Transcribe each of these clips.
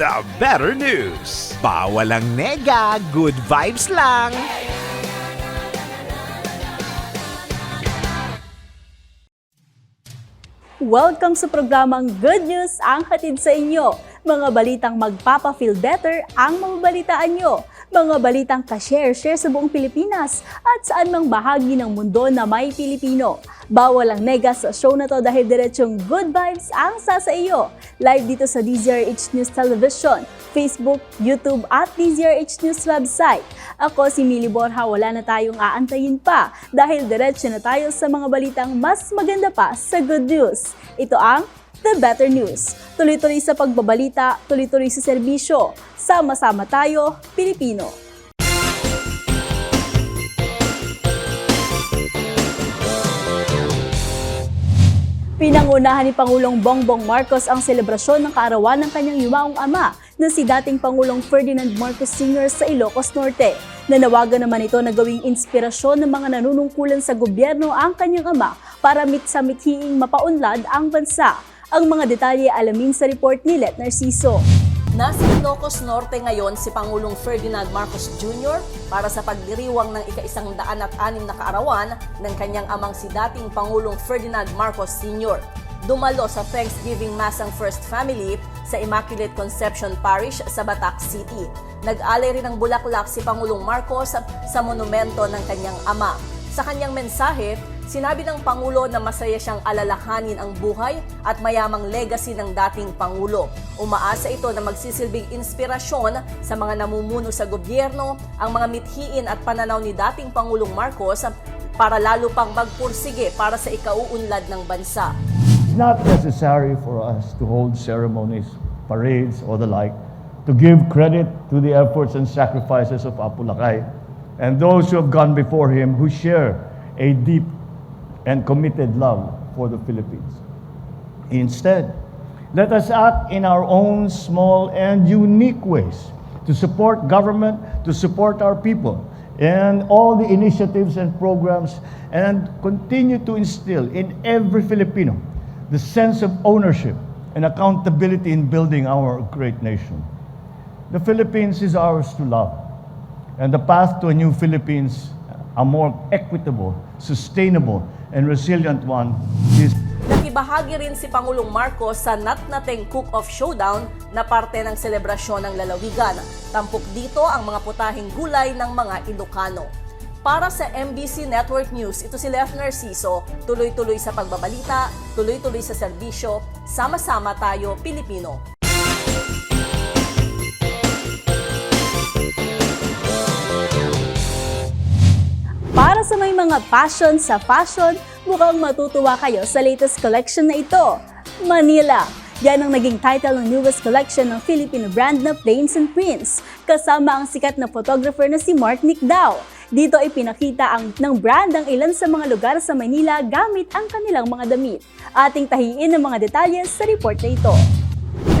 The Better News. Bawal ang nega, good vibes lang. Welcome sa programang Good News ang hatid sa inyo. Mga balitang magpapa-feel better ang mababalitaan nyo. Mga balitang ka-share-share sa buong Pilipinas at saan mang bahagi ng mundo na may Pilipino. Bawal ang nega sa show na to dahil diretsong good vibes ang sa sa iyo. Live dito sa DZRH News Television, Facebook, YouTube at DZRH News website. Ako si Mili Borja, wala na tayong aantayin pa dahil diretso na tayo sa mga balitang mas maganda pa sa good news. Ito ang The Better News. Tuloy-tuloy sa pagbabalita, tuloy-tuloy sa serbisyo. Sama-sama tayo, Pilipino. Pinangunahan ni Pangulong Bongbong Marcos ang selebrasyon ng kaarawan ng kanyang yumaong ama na si dating Pangulong Ferdinand Marcos Sr. sa Ilocos Norte. Nanawagan naman ito na gawing inspirasyon ng mga nanunungkulan sa gobyerno ang kanyang ama para mit sa mithiing mapaunlad ang bansa. Ang mga detalye alamin sa report ni Let Narciso. Nasa Ilocos Norte ngayon si Pangulong Ferdinand Marcos Jr. para sa pagdiriwang ng ika-isang daan at anim na kaarawan ng kanyang amang si dating Pangulong Ferdinand Marcos Sr. Dumalo sa Thanksgiving Mass ang First Family sa Immaculate Conception Parish sa Batac City. Nag-alay rin ng bulaklak si Pangulong Marcos sa monumento ng kanyang ama. Sa kanyang mensahe, Sinabi ng Pangulo na masaya siyang alalahanin ang buhay at mayamang legacy ng dating Pangulo. Umaasa ito na magsisilbing inspirasyon sa mga namumuno sa gobyerno ang mga mithiin at pananaw ni dating Pangulong Marcos para lalo pang magpursige para sa ikauunlad ng bansa. It's not necessary for us to hold ceremonies, parades, or the like to give credit to the efforts and sacrifices of Apulakay and those who have gone before him who share a deep and committed love for the Philippines. Instead, let us act in our own small and unique ways to support government, to support our people, and all the initiatives and programs, and continue to instill in every Filipino the sense of ownership and accountability in building our great nation. The Philippines is ours to love, and the path to a new Philippines, a more equitable, sustainable, and resilient one, is Nakibahagi rin si Pangulong Marcos sa Natnateng Cook-Off Showdown na parte ng selebrasyon ng lalawigan. Tampok dito ang mga putahing gulay ng mga Ilocano. Para sa MBC Network News, ito si Lef Narciso, tuloy-tuloy sa pagbabalita, tuloy-tuloy sa serbisyo, sama-sama tayo Pilipino. Mga passion sa fashion, mukhang matutuwa kayo sa latest collection na ito. Manila. Yan ang naging title ng newest collection ng Filipino brand na Plains and Prints, kasama ang sikat na photographer na si Mark Nicdao. Dito ay pinakita ang, ng brand ang ilan sa mga lugar sa Maynila gamit ang kanilang mga damit. Ating tahiin ang mga detalye sa report na ito.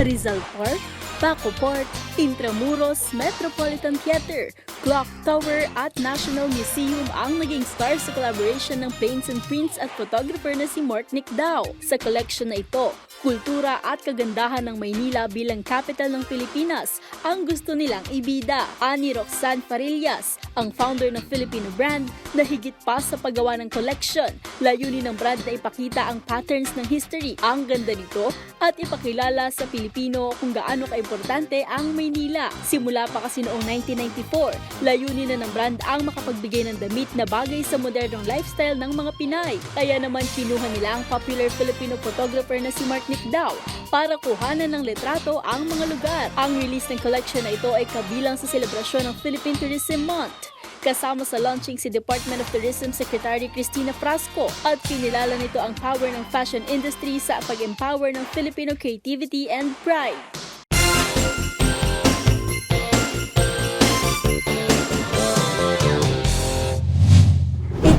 Rizal Park, Paco Port, Intramuros, Metropolitan Theater, Clock Tower at National Museum ang naging star sa collaboration ng paints and prints at photographer na si Mark Nicdao. Sa collection na ito, kultura at kagandahan ng Maynila bilang capital ng Pilipinas ang gusto nilang ibida. Ani Roxanne Farillas, ang founder ng Filipino brand na higit pa sa paggawa ng collection. Layunin ng brand na ipakita ang patterns ng history. Ang ganda nito at ipakilala sa Pilipino kung gaano kaimportante ang Maynila. Simula pa kasi noong 1994, layunin na ng brand ang makapagbigay ng damit na bagay sa modernong lifestyle ng mga Pinay. Kaya naman kinuha nila ang popular Filipino photographer na si Mark Nicdao para kuhanan ng letrato ang mga lugar. Ang release ng collection na ito ay kabilang sa selebrasyon ng Philippine Tourism Month. Kasama sa launching si Department of Tourism Secretary Cristina Frasco at pinilala nito ang power ng fashion industry sa pag-empower ng Filipino creativity and pride.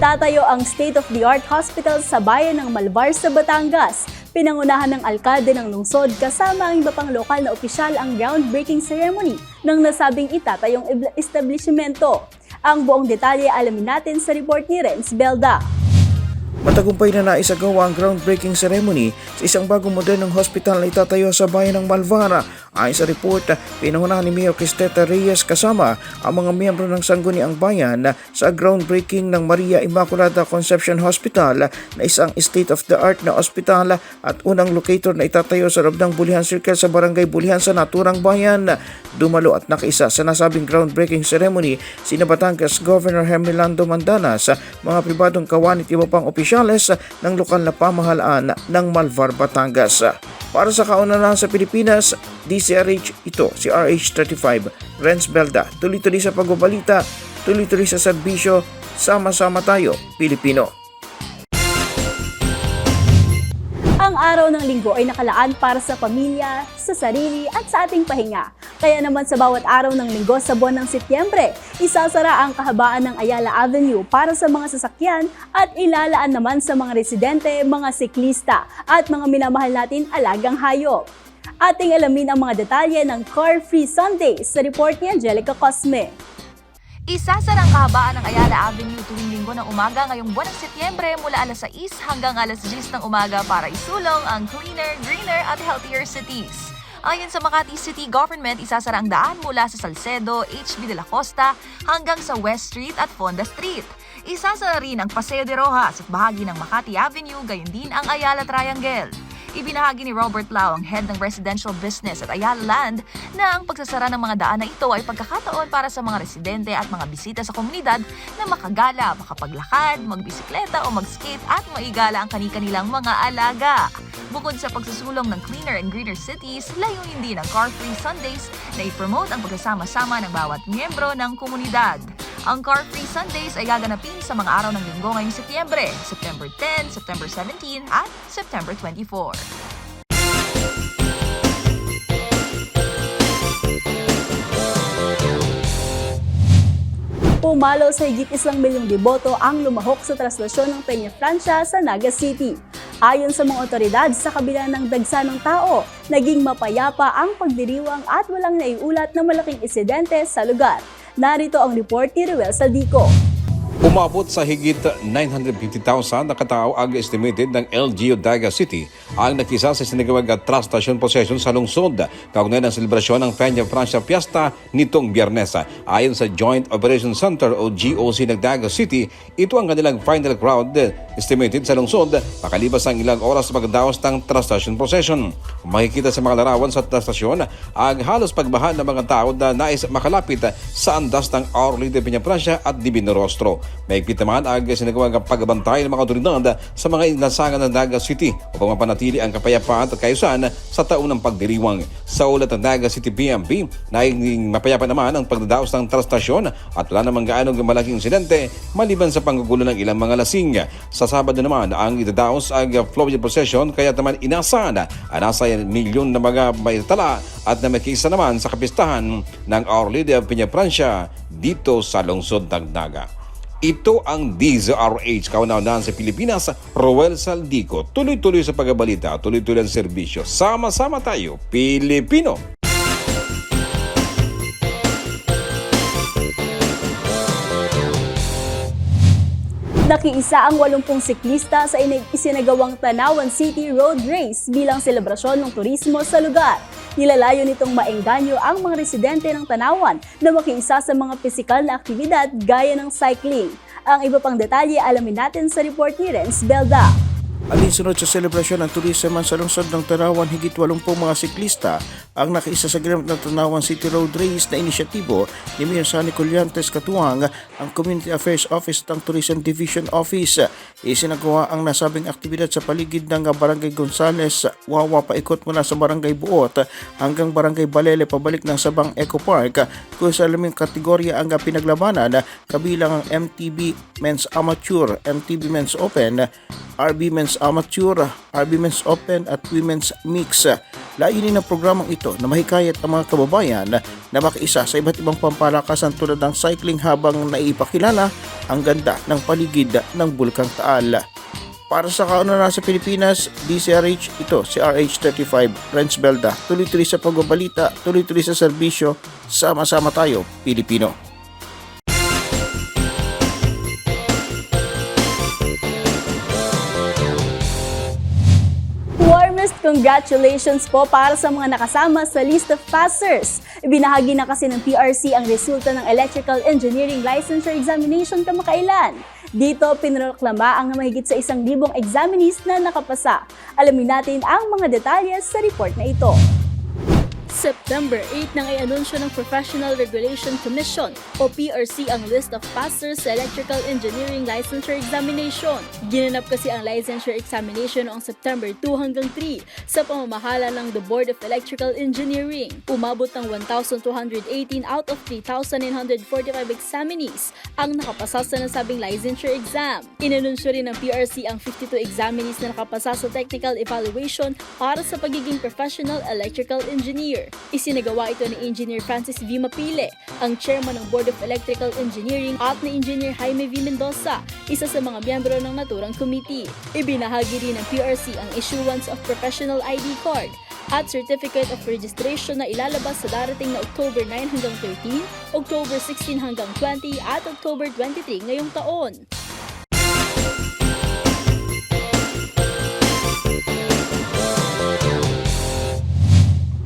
Itatayo ang state-of-the-art hospital sa bayan ng Malvar sa Batangas. Pinangunahan ng alkalde ng lungsod kasama ang iba pang lokal na opisyal ang groundbreaking ceremony ng nasabing itatayong establishmento. Ang buong detalye alamin natin sa report ni Renz Belda. Matagumpay na naisagawa ang groundbreaking ceremony sa isang bagong modernong hospital na itatayo sa bayan ng Malvara. Ayon sa report, pinangunahan ni Mayor Cristeta Reyes kasama ang mga miyembro ng Sangguniang Bayan sa groundbreaking ng Maria Immaculada Conception Hospital na isang state-of-the-art na ospital at unang locator na itatayo sa loob ng Bulihan Circle sa Barangay Bulihan sa Naturang Bayan. Dumalo at nakaisa sa nasabing groundbreaking ceremony sina Batangas Governor Hermelando Mandanas, mga pribadong kawan at iba pang opisyales ng lokal na pamahalaan ng Malvar, Batangas. Para sa kaunahan sa Pilipinas, DCRH ito, si RH35, Renz Belda. Tuloy-tuloy sa pagbabalita, tuloy-tuloy sa serbisyo, sama-sama tayo, Pilipino. Ang araw ng linggo ay nakalaan para sa pamilya, sa sarili at sa ating pahinga. Kaya naman sa bawat araw ng linggo sa buwan ng Setyembre, isasara ang kahabaan ng Ayala Avenue para sa mga sasakyan at ilalaan naman sa mga residente, mga siklista at mga minamahal natin alagang hayop. Ating alamin ang mga detalye ng Car Free Sunday sa report ni Angelica Cosme. Isasara ang kahabaan ng Ayala Avenue tuwing linggo ng umaga ngayong buwan ng Setyembre mula alas 6 hanggang alas 10 ng umaga para isulong ang cleaner, greener at healthier cities. Ayon sa Makati City Government, isasara ang daan mula sa Salcedo, HB de la Costa hanggang sa West Street at Fonda Street. Isasara rin ang Paseo de Rojas at bahagi ng Makati Avenue, gayon din ang Ayala Triangle. Ibinahagi ni Robert Lau, ang head ng residential business at Ayala Land, na ang pagsasara ng mga daan na ito ay pagkakataon para sa mga residente at mga bisita sa komunidad na makagala, makapaglakad, magbisikleta o mag-skate at maigala ang kani-kanilang mga alaga. Bukod sa pagsusulong ng cleaner and greener cities, layunin din ng Car Free Sundays na i-promote ang pagkasama-sama ng bawat miyembro ng komunidad. Ang Car Free Sundays ay gaganapin sa mga araw ng linggo ngayong Setyembre, September 10, September 17 at September 24. Pumalo sa higit isang milyong deboto ang lumahok sa traslasyon ng Peña Francia sa Naga City. Ayon sa mga otoridad, sa kabila ng dagsa ng tao, naging mapayapa ang pagdiriwang at walang naiulat na malaking insidente sa lugar. Narito ang report ni Ruel Saldico. Umabot sa higit 950,000 na katao ang estimated ng LGU Daga City ang nakisa sa sinagawag at trust station possession sa lungsod kaugnay ng selebrasyon ng Peña Francia Fiesta nitong biyernes. Ayon sa Joint Operations Center o GOC ng Daga City, ito ang kanilang final crowd estimated sa lungsod makalipas ang ilang oras sa pagdaos ng trust station possession. Makikita sa mga larawan sa trust station ang halos pagbaha ng mga tao na nais makalapit sa andas ng Our Lady Peña Francia at Divino Rostro. May naman ang sinagawang pagbabantay ng mga otoridad sa mga inasangan ng Naga City upang mapanatili ang kapayapaan at kayusan sa taon ng pagdiriwang. Sa ulat ng Naga City PMP, naging mapayapa naman ang pagdadaos ng trastasyon at wala namang gaanong malaking insidente maliban sa panggugulo ng ilang mga lasing. Sa Sabado naman ang idadaos ang Florida Procession kaya naman inasahan ang nasa milyon na mga may tala at na may kisa naman sa kapistahan ng Our Lady of Peña Francia dito sa lungsod ng Naga. Ito ang DZRH, kaunaunahan sa Pilipinas, Roel Saldico. Tuloy-tuloy sa pagabalita, tuloy-tuloy ang serbisyo. Sama-sama tayo, Pilipino! Nakiisa ang 80 siklista sa ina- isinagawang Tanawan City Road Race bilang selebrasyon ng turismo sa lugar. Nilalayo nitong maengganyo ang mga residente ng Tanawan na makiisa sa mga pisikal na aktibidad gaya ng cycling. Ang iba pang detalye alamin natin sa report ni Renz Belda. Alinsunod sa selebrasyon ng turismo sa lungsod ng Tarawan, higit 80 mga siklista ang nakaisa sa ginamit ng Tanawan City Road Race na inisyatibo ni Mayor Sunny Colliantes Katuwang ang Community Affairs Office ng Tourism Division Office. Isinagawa ang nasabing aktibidad sa paligid ng Barangay Gonzales, Wawa paikot mula sa Barangay Buot hanggang Barangay Balele pabalik ng Sabang Eco Park kung sa alaming kategorya ang pinaglabanan kabilang ang MTB Men's Amateur, MTB Men's Open, RB Men's Amateur, RB Men's Open at Women's Mix. Layunin ng programang ito na mahikayat ang mga kababayan na makiisa sa iba't ibang pampalakasan tulad ng cycling habang naipakilala ang ganda ng paligid ng Bulkang Taal. Para sa kauna sa Pilipinas, DCRH ito, si RH35, Renz Belda. Tuloy-tuloy sa pagbabalita, tuloy-tuloy sa serbisyo, sama-sama tayo, Pilipino. Warmest congratulations po para sa mga nakasama sa list of passers. Ibinahagi na kasi ng PRC ang resulta ng Electrical Engineering Licensure Examination kamakailan. Dito, pinroklama ang mahigit sa isang libong examinees na nakapasa. Alamin natin ang mga detalye sa report na ito. September 8 nang i-anunsyo ng Professional Regulation Commission o PRC ang list of passers sa Electrical Engineering Licensure Examination. Ginanap kasi ang licensure examination noong September 2 hanggang 3 sa pamamahala ng the Board of Electrical Engineering. Umabot ng 1,218 out of 3,945 examinees ang nakapasa sa nasabing licensure exam. Inanunsyo rin ng PRC ang 52 examinees na nakapasa sa technical evaluation para sa pagiging professional electrical engineer. Isinagawa ito ni Engineer Francis V. Mapile, ang chairman ng Board of Electrical Engineering at ni Engineer Jaime V. Mendoza, isa sa mga miyembro ng naturang committee. Ibinahagi rin ng PRC ang issuance of professional ID card at Certificate of Registration na ilalabas sa darating na October 9 hanggang 13, October 16 hanggang 20 at October 23 ngayong taon.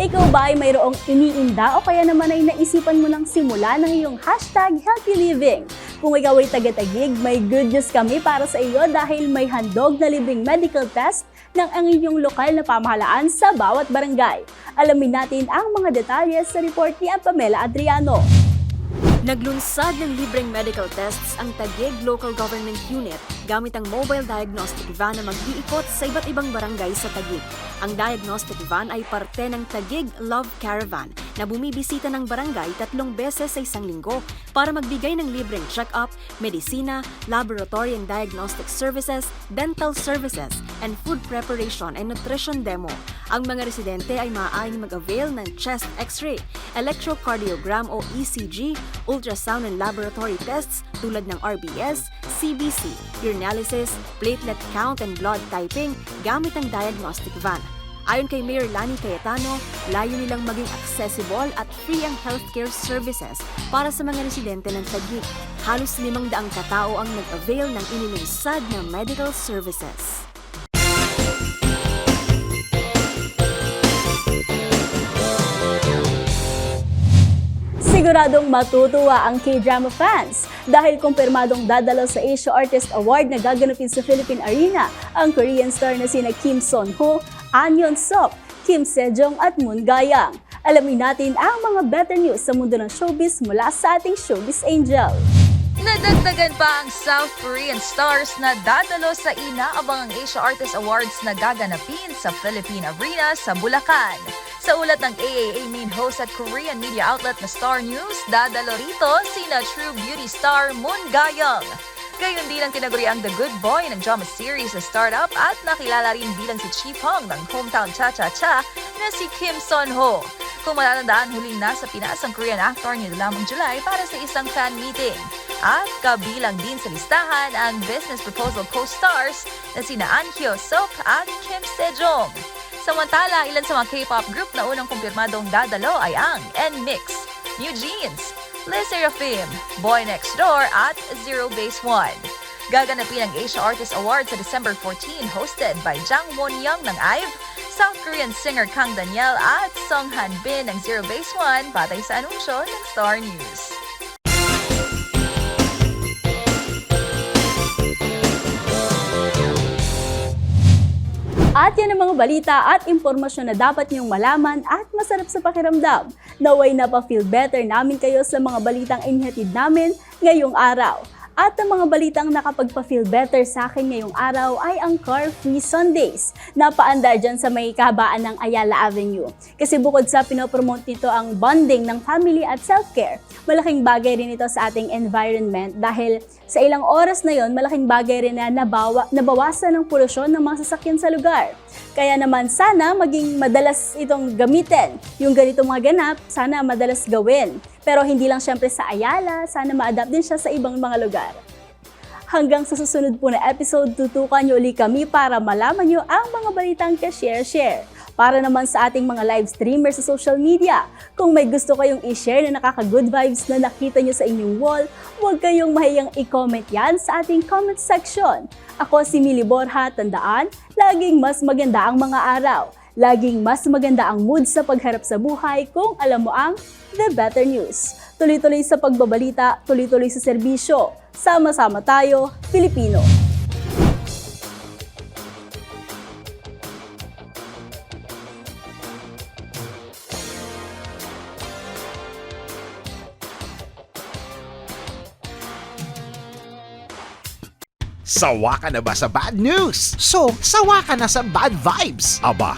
Ikaw ba ay mayroong iniinda o kaya naman ay naisipan mo ng simula ng iyong hashtag healthy living? Kung ikaw ay taga-tagig, may good news kami para sa iyo dahil may handog na libreng medical test ng ang inyong lokal na pamahalaan sa bawat barangay. Alamin natin ang mga detalye sa report ni Pamela Adriano. Naglunsad ng libreng medical tests ang Taguig Local Government Unit gamit ang mobile diagnostic van na mag-iikot sa iba't ibang barangay sa Taguig. Ang diagnostic van ay parte ng Taguig Love Caravan na bumibisita ng barangay tatlong beses sa isang linggo para magbigay ng libreng check-up, medisina, laboratory and diagnostic services, dental services, and food preparation and nutrition demo. Ang mga residente ay maaaring mag-avail ng chest x-ray, electrocardiogram o ECG, ultrasound and laboratory tests tulad ng RBS, CBC, urinalysis, platelet count and blood typing gamit ang diagnostic van. Ayon kay Mayor Lani Cayetano, layo nilang maging accessible at free ang healthcare services para sa mga residente ng Taguig. Halos limang daang katao ang nag-avail ng inilunsad na medical services. Siguradong matutuwa ang K-drama fans dahil kumpirmadong dadalo sa Asia Artist Award na gaganapin sa Philippine Arena ang Korean star na sina Kim Son-ho, An Yeon-sok, Kim Sejong at Moon Gayang. Alamin natin ang mga better news sa mundo ng showbiz mula sa ating showbiz angel. Nadagdagan pa ang South Korean stars na dadalo sa inaabangang Asia Artist Awards na gaganapin sa Philippine Arena sa Bulacan. Sa ulat ng AAA main host at Korean media outlet na Star News, dadalo rito sina True Beauty star Moon Gayong. Gayon din ang The Good Boy ng drama series na startup at nakilala rin bilang si Chi Pong ng Hometown Cha-Cha-Cha na si Kim Son-ho. Kung matatandaan, huling nasa Pinas ang Korean actor niya lamang July para sa isang fan meeting. At kabilang din sa listahan ang business proposal co-stars na sina An Hyo-sok at Kim Sejong. Samantala, ilan sa mga K-pop group na unang kumpirmadong dadalo ay ang NMIX, New Jeans, Les Seraphim, Boy Next Door at Zero Base One. Gaganapin ang Asia Artist Award sa December 14 hosted by Jang Won-young ng IVE, South Korean singer Kang Daniel at Song Han Bin ng Zero Base One batay sa anunsyo ng Star News. At yan ang mga balita at impormasyon na dapat niyong malaman at masarap sa pakiramdam. Naway napafeel better namin kayo sa mga balitang inihatid namin ngayong araw. At ang mga balitang nakapagpa-feel better sa akin ngayong araw ay ang Car Free Sundays na paandar dyan sa may kahabaan ng Ayala Avenue. Kasi bukod sa pinopromote nito ang bonding ng family at self-care, malaking bagay rin ito sa ating environment dahil sa ilang oras na yon malaking bagay rin na nabawa, nabawasan ng polusyon ng mga sasakyan sa lugar. Kaya naman sana maging madalas itong gamitin. Yung ganito mga ganap, sana madalas gawin. Pero hindi lang syempre sa Ayala, sana ma-adapt din siya sa ibang mga lugar. Hanggang sa susunod po na episode, tutukan niyo uli kami para malaman niyo ang mga balitang ka-share-share. Para naman sa ating mga live streamers sa social media, kung may gusto kayong i-share na nakaka-good vibes na nakita niyo sa inyong wall, huwag kayong mahiyang i-comment yan sa ating comment section. Ako si Mili Borja, tandaan, laging mas maganda ang mga araw. Laging mas maganda ang mood sa pagharap sa buhay kung alam mo ang The Better News. Tuloy-tuloy sa pagbabalita, tuloy-tuloy sa serbisyo. Sama-sama tayo, Pilipino. Sawa ka na ba sa bad news? So, sawa ka na sa bad vibes? Aba,